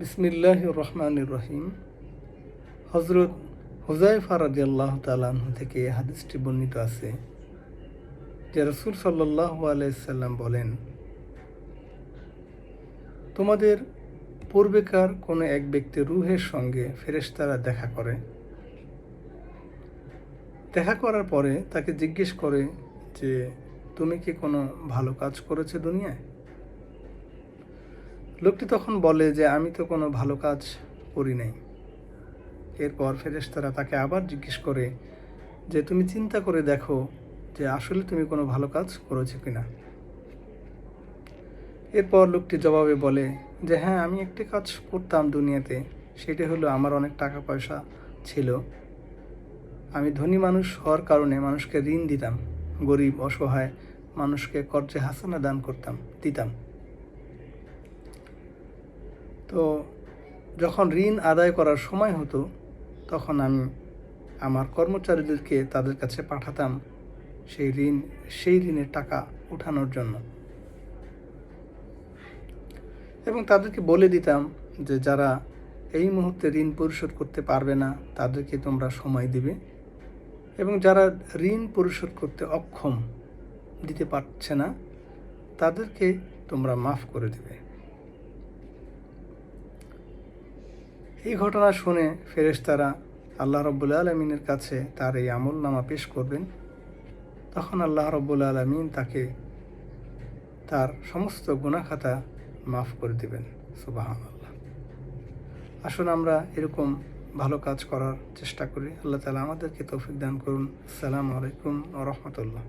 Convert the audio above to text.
বিসমিল্লাহ রহমান রহিম। হজরত হুজাইফা রাজি আল্লাহ তালাহ থেকে হাদিসটি বর্ণিত আছে, যে রসুল সাল্লাহ আলাইসাল্লাম বলেন, তোমাদের পূর্বেকার কোনো এক ব্যক্তি রুহের সঙ্গে ফেরেশতারা দেখা করে। দেখা করার পরে তাকে জিজ্ঞেস করে যে, তুমি কি কোনো ভালো কাজ করেছ দুনিয়ায়? লোকটি তখন বলে যে, আমি তো কোনো ভালো কাজ করি নাই। এরপর ফেরেশতারা তাকে আবার জিজ্ঞেস করে যে, তুমি চিন্তা করে দেখো যে, আসলে তুমি কোনো ভালো কাজ করেছ কি না এরপর লোকটি জবাবে বলে যে হ্যাঁ আমি একটি কাজ করতাম দুনিয়াতে, সেটা হলো আমার অনেক টাকা পয়সা ছিল। আমি ধনী মানুষ হওয়ার কারণে মানুষকে ঋণ দিতাম, গরিব, অসহায় মানুষকে কর্জে হাসানা দান করতাম, দিতাম। তো যখন ঋণ আদায় করার সময় হতো, তখন আমি আমার কর্মচারীদেরকে তাদের কাছে পাঠাতাম সেই ঋণ, সেই ঋণের টাকা উঠানোর জন্য। এবং তাদেরকে বলে দিতাম যে, যারা এই মুহূর্তে ঋণ পরিশোধ করতে পারবে না, তাদেরকে তোমরা সময় দিবে। এবং যারা ঋণ পরিশোধ করতে অক্ষম, দিতে পারছে না, তাদেরকে তোমরা মাফ করে দেবে। এই ঘটনা শুনে ফেরেশতারা আল্লাহ রব্বুল আলমিনের কাছে তার এই আমল নামা পেশ করবেন। তখন আল্লাহ রব্বুল আলমিন তাকে তার সমস্ত গুণাখাতা মাফ করে দেবেন। সুবাহ আল্লাহ আসুন আমরা এরকম ভালো কাজ করার চেষ্টা করি। আল্লাহ তালা আমাদেরকে তৌফিক দান করুন। আসসালামু আলাইকুম রহমতুল্লাহ।